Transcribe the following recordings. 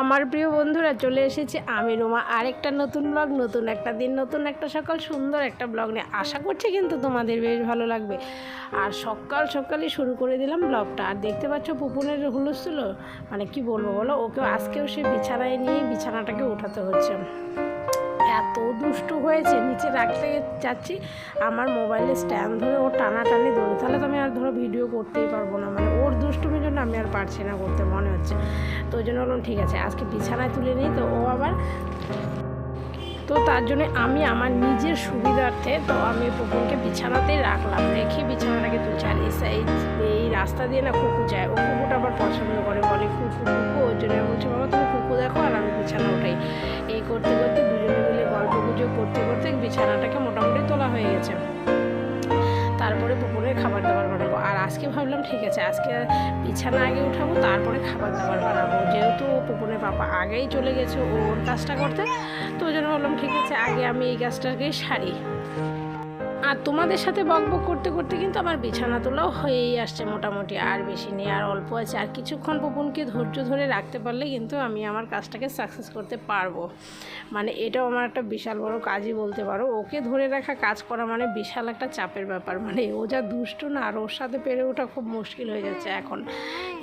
আমার প্রিয় বন্ধুরা, চলে এসেছে আমি রোমা। আরেকটা নতুন ব্লগ নতুন একটা দিন, নতুন একটা সকাল, সুন্দর একটা ব্লগ নিয়ে। আশা করছি কিন্তু তোমাদের বেশ ভালো লাগবে। আর সকাল সকালই শুরু করে দিলাম ব্লগটা আর দেখতে পাচ্ছ পুপুনের হুলস্থুল মানে কি বলব বলো? ওকে আজকেও সে বিছানায় নিয়ে বিছানাটাকে উঠাতে হচ্ছে। এত দুষ্টু হয়েছে, নিচে রাখতে যাচ্ছি। আমার মোবাইলে স্ট্যান্ড ধরে ও টানাটানি ধরে। তাহলে তো আমি আর ধরো ভিডিও করতেই পারব না। মানে ওর দুষ্টুমির জন্য আমি আর পারছি না করতে, মনে হচ্ছে। তো ওই জন্য বললাম, ঠিক আছে, আজকে বিছানায় তুলে নিই। তো ও আবার তো তার জন্য আমি আমার নিজের সুবিধার্থে তো আমি পুকুরকে বিছানাতেই রাখলাম। রেখে বিছানাটাকে তুলছি আর এই রাস্তা দিয়ে না কুকু যায়। ও ঠিক আছে, আজকে বিছানা আগে উঠাবো, তারপরে খাবার দাবার বানাবো। যেহেতু পুকুরের বাবা আগেই চলে গেছে ওর কাজটা করতে, তো ওই জন্য বললাম ঠিক আছে, আগে আমি এই কাজটাকেই সারি। আর তোমাদের সাথে বক বক করতে করতে কিন্তু আমার বিছানা তোলাও হয়েই আসছে মোটামুটি। আর বেশি নেই, আর অল্প আছে। আর কিছুক্ষণ পুপুনকে ধৈর্য ধরে রাখতে পারলে কিন্তু আমি আমার কাজটাকে সাকসেস করতে পারব। মানে এটাও আমার একটা বিশাল বড় কাজই বলতে পারো। ওকে ধরে রাখা, কাজ করা মানে বিশাল একটা চাপের ব্যাপার। মানে ও যা দুষ্টু না, আর ওর সাথে পেরে ওঠা খুব মুশকিল হয়ে যাচ্ছে এখন।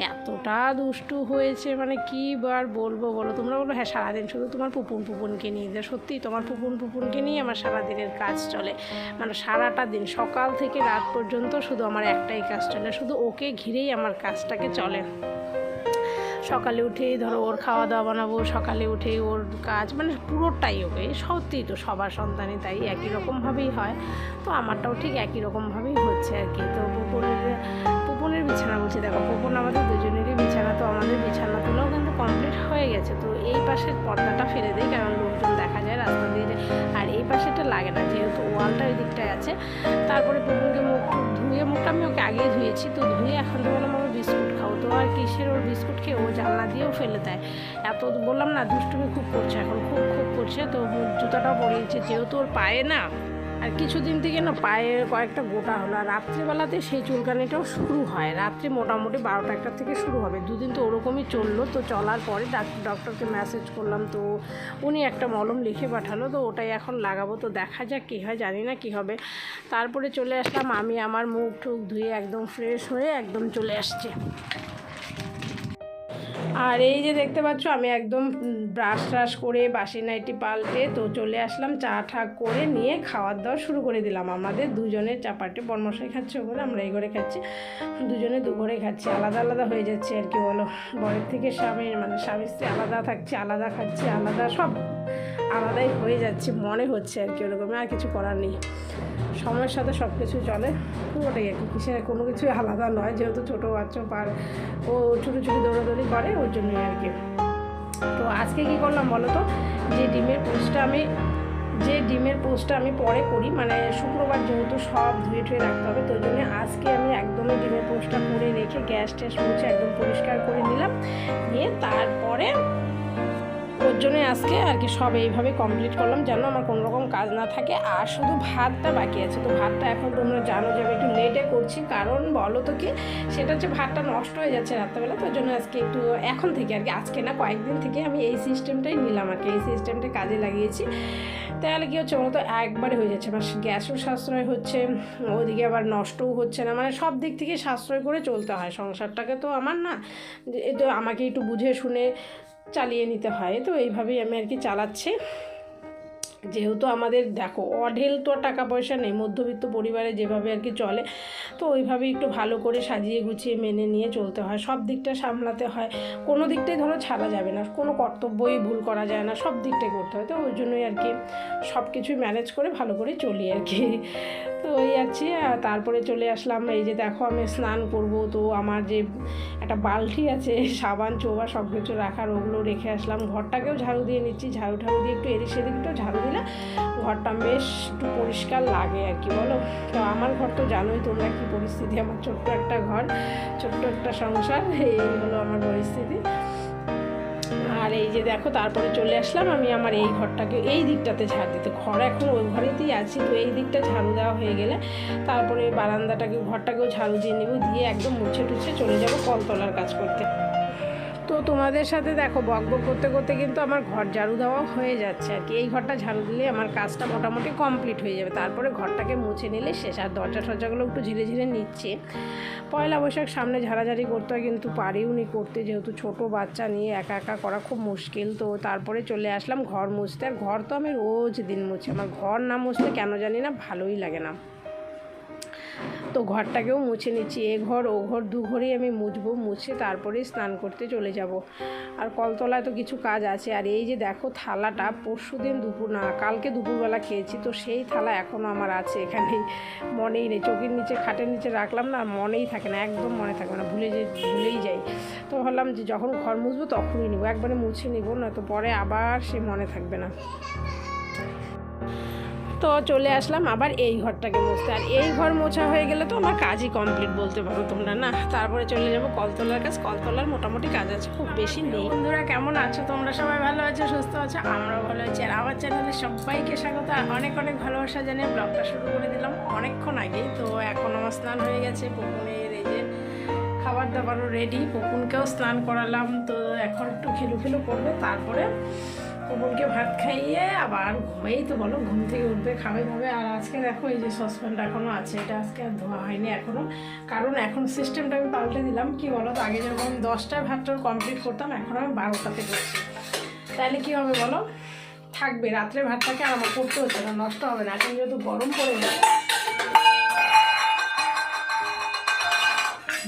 এতটা দুষ্টু হয়েছে মানে কি বার বলব বলো? তোমরা বলো হ্যাঁ সারাদিন শুধু তোমার পুপুন পুপুনকে নিয়ে, যে সত্যি তোমার পুপুন পুপুনকে নিয়ে আমার সারাদিনের কাজ চলে। মানে সারাটা দিন, সকাল থেকে রাত পর্যন্ত শুধু আমার একটাই কাজ চলে, শুধু ওকে ঘিরেই আমার কাজটাকে চলে। সকালে উঠেই ধরো ওর খাওয়া দাওয়া বানাবো, সকালে উঠেই ওর কাজ মানে পুরোটাই ওকে, সত্যিই তো সবার সন্তানই তাই, একই রকমভাবেই হয়। তো আমারটাও ঠিক একই রকমভাবেই হচ্ছে আর কি। তো পুপনের বিছানা বলছি। দেখো পুপন আমাদের দুজনেরই বিছানা, তো আমাদের বিছানা তোলাও কিন্তু কমপ্লিট হয়ে গেছে। তো এই পাশের পর্দাটা ফেলে দিই, কারণ লোকজন দেখা যায় রাস্তা দিয়ে আর এই পাশেটা লাগে না, যেহেতু ওয়ালটা ওই দিকটায় আছে। তারপরে পুপুনকে মুখ ধুয়ে মুখটা আমি ওকে আগেই ধুয়েছি। তো ধুয়ে এখন তো বললাম আমার বিস্কুট খাও। তো আর কিসের ওর বিস্কুট খেয়ে ও জানলা দিয়েও ফেলে দেয়। এত বললাম না, দুষ্টুমি খুব করছে এখন, খুব খুব করছে। তো জুতাটাও পরিয়েছে যেহেতু ওর পায়ে না আর কিছুদিন থেকে না পায়ে কয়েকটা গোটা হলো। আর রাত্রিবেলাতে সেই চুলকানিটাও শুরু হয়। রাত্রি মোটামুটি বারোটা একটা থেকে শুরু হবে। দুদিন তো ওরকমই চলল। তো চলার পরে ডাক্তার ডক্টরকে মেসেজ করলাম। তো উনি একটা মলম লিখে পাঠালো। তো ওটাই এখন লাগাবো। তো দেখা যাক কী হয়। জানি না কী হবে। তারপরে চলে আসলাম। আমি আমার মুখ টুক ধুয়ে একদম ফ্রেশ হয়ে একদম চলে আসছি। আর এই যে দেখতে পাচ্ছ, আমি একদম ব্রাশ ট্রাশ করে বাসি নাইটি পাল্টে তো চলে আসলাম, চা ঠা করে নিয়ে খাওয়ার দাওয়া শুরু করে দিলাম। আমাদের দুজনের চাপাটে বর্মশাই খাচ্ছে ওগুলো আমরা এই ঘরে খাচ্ছি। দুজনে দু ঘরে খাচ্ছি, আলাদা আলাদা হয়ে যাচ্ছে আর কি বলো। বরের থেকে স্বামীর মানে স্বামী স্ত্রী আলাদা থাকছে, আলাদা খাচ্ছে, আলাদা সব। আলাদাই হয়ে যাচ্ছে, মনে হচ্ছে আর কি ওরকমই, আর কিছু করার নেই। সময়ের সাথে সব কিছু চলে ওটাই আর কি কিসের, কোনো কিছু আলাদা নয়, যেহেতু ছোটো বাচ্চা, পার, ও ছোটো ছোটো দৌড়াদৌড়ি করে, ওর জন্যই আর কি। তো আজকে কি করলাম বলো তো, যে ডিমের পোস্টটা আমি, যে ডিমের পোস্টটা আমি পরে করি মানে শুক্রবার যেহেতু সব ধুয়ে টুয়ে রাখতে হবে, তো জন্য আজকে আমি একদমই ডিমের পোস্টটা করে রেখে গ্যাস ট্যাস মুছে একদম পরিষ্কার করে নিলাম, নিয়ে তারপরে ওর জন্যই আজকে আর কি সব এইভাবে কমপ্লিট করলাম, যেন আমার কোনো রকম কাজ না থাকে। আর শুধু ভাতটা বাকি আছে, তো ভাতটা এখন তোমরা জানো যে আমি একটু লেটে করছি। কারণ বলো তো কি, সেটা হচ্ছে ভাতটা নষ্ট হয়ে যাচ্ছে রাত্রেবেলা তো জন্য আজকে একটু এখন থেকে আর কি, আজকে না কয়েকদিন থেকে আমি এই সিস্টেমটাই নিলাম আর কি, এই সিস্টেমটা কাজে লাগিয়েছি। তাহলে কি হচ্ছে বলতো একবারে হয়ে যাচ্ছে আমার গ্যাসও সাশ্রয় হচ্ছে ওদিকে আবার নষ্টও হচ্ছে না মানে সব দিক থেকে সাশ্রয় করে চলতে হয়। সংসারটাকে তো আমার না আমাকে একটু বুঝে শুনে চালিয়ে নিতে হয়। তো এইভাবেই আমি আর কি চালাচ্ছি। যেহেতু আমাদের দেখো, অঢেল তো টাকা পয়সা নেই, মধ্যবিত্ত পরিবারে যেভাবে আর কি চলে, তো ওইভাবে একটু ভালো করে সাজিয়ে গুছিয়ে মেনে নিয়ে চলতে হয়, সব দিকটা সামলাতে হয়, কোনো দিকটাই ধরো ছাড়া যাবে না, কোনো কর্তব্যই ভুল করা যায় না, সব দিকটাই করতে হয়, তো ওই জন্যই আর কি সব কিছুই ম্যানেজ করে ভালো করে চলি আর কি। তো ওই আছি তারপরে চলে আসলাম, এই যে দেখো আমি স্নান করব, তো আমার যে একটা বালতি আছে, সাবান, চোবা সব কিছু রাখার, ওগুলো রেখে আসলাম, ঘরটাকেও ঝাড়ু দিয়ে নিচ্ছি, ঝাড়ু ঠাড়ু দিয়ে একটু এদিক সেদিক একটু ঝাড়ু দিলে ঘরটা বেশ একটু পরিষ্কার লাগে আর কি, বলো? তো আমার ঘর তো জানোই তোমরা কি পরিস্থিতি, আমার ছোট্ট একটা ঘর, ছোট্ট একটা সংসার, এই হলো আমার পরিস্থিতি। আর এই যে দেখো, তারপরে চলে আসলাম আমি আমার এই ঘরটাকে এই দিকটাতে ঝাড় দিতে। ঘর এখন ওই ঘরেতেই আছি, তো এই দিকটা ঝাড়ু দেওয়া হয়ে গেলে তারপরে বারান্দাটাকে, ঘরটাকেও ঝাড়ু দিয়ে নেব, দিয়ে একদম মুছে টুছে চলে যাব কলতলার কাজ করতে। তো তোমাদের সাথে দেখো, বক বক করতে করতে কিন্তু আমার ঘর ঝাড়ু দেওয়া হয়ে যাচ্ছে আর কি। এই ঘরটা ঝাড়ু দিলে আমার কাজটা মোটামুটি কমপ্লিট হয়ে যাবে। তারপরে ঘরটাকে মুছে নিলে শেষ। আর দরজা টরজাগুলো একটু ঝিরে ঝিরে নিচ্ছে। পয়লা বৈশাখ সামনে ঝাড়াঝাড়ি করতে হয়, কিন্তু পারিও নি করতে। যেহেতু ছোট বাচ্চা নিয়ে একা একা করা খুব মুশকিল, তো তারপরে চলে আসলাম ঘর মুছতে। আর ঘর তো আমি রোজ দিন মুছি। আমার ঘর না মুছলে কেন জানি না ভালোই লাগে না। তো ঘরটাকেও মুছে নিচ্ছি। এ ঘর, ও ঘর, দু ঘরেই আমি মুছবো, মুছে তারপরেই স্নান করতে চলে যাব। আর কলতলায় তো কিছু কাজ আছে। আর এই যে দেখো থালাটা পরশু দিন দুপুর না, কালকে দুপুরবেলা খেয়েছি। তো সেই থালা এখনও আমার আছে এখানেই মনেই নেই। চোখের নিচে, খাটের নিচে রাখলাম না, আর মনেই থাকে না, একদম মনে থাকে না, ভুলে যে, ভুলেই যাই। তো ভাবলাম যে যখন ঘর মুছবো তখনই নিবো, একবারে মুছে নেব না তো পরে আবার সে মনে থাকবে না। তো চলে আসলাম, আবার এই ঘরটাকে মুছতে। আর এই ঘর মোছা হয়ে গেলে তো আমার কাজই কমপ্লিট বলতে পারো তোমরা, না? তারপরে চলে যাব কলতলার কাজ। কলতলার মোটামুটি কাজ আছে, খুব বেশি নেই। বন্ধুরা, কেমন আছো? তোমরা সবাই ভালো আছো, সুস্থ আছো? আমরাও ভালো আছি। আর আমার চ্যানেলে সবাইকে স্বাগত। আর অনেক অনেক ভালোবাসা জানিয়ে ব্লগটা শুরু করে দিলাম অনেকক্ষণ আগেই। তো এখন আমার স্নান হয়ে গেছে পুকুনের এই যে খাবার দাবারও রেডি পুকুনকেও স্নান করালাম। তো এখন একটু খেলু খেলু করবে, তারপরে পুকুনকে ভাত খাইয়ে আবার ঘুমেই তো বলো, ঘুম থেকে উঠবে, খাবে খাবে আর আজকে দেখো এই যে সসপ্যানটা এখনও আছে, এটা আজকে আর ধোয়া হয়নি এখনও কারণ এখন সিস্টেমটা আমি পাল্টে দিলাম, কি বলো তো? আগে যখন দশটায় ভাতটা কমপ্লিট করতাম, এখন আমি বারোটাতে করছি। তাহলে কী হবে বলো? থাকবে, রাত্রে ভাতটাকে আর আমার করতে হচ্ছে না, নষ্ট হবে না। এখন যেহেতু গরম পড়ে যায়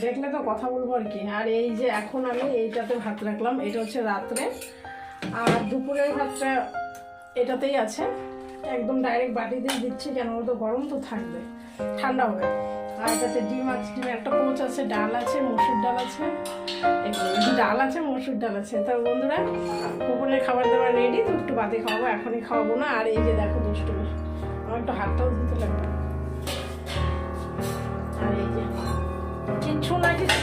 দেখলে তো কথা বলব আর কি। আর এই যে এখন আমি এইটাতে ভাত রাখলাম, এটা হচ্ছে রাত্রে আর দুপুরের ভাতটা এটাতেই আছে। একদম ডাইরেক্ট বাটিতেই দিচ্ছি, কেন তো গরম তো থাকবে। ঠান্ডা হবে। আর এটাতে ডিম আছে ডিমের একটা পোচ আছে, ডাল আছে, মসুর ডাল আছে। ডাল আছে, মসুর ডাল আছে। তো বন্ধুরা কুকুরের খাবার দাবার রেডি তো একটু বাদে খাওয়াবো, এখনই খাওয়াবো না। আর এই যে দেখো দুষ্টু আমার একটু হাতটাও ধুতে লাগবে। আর এই যে কিছু না, কিছু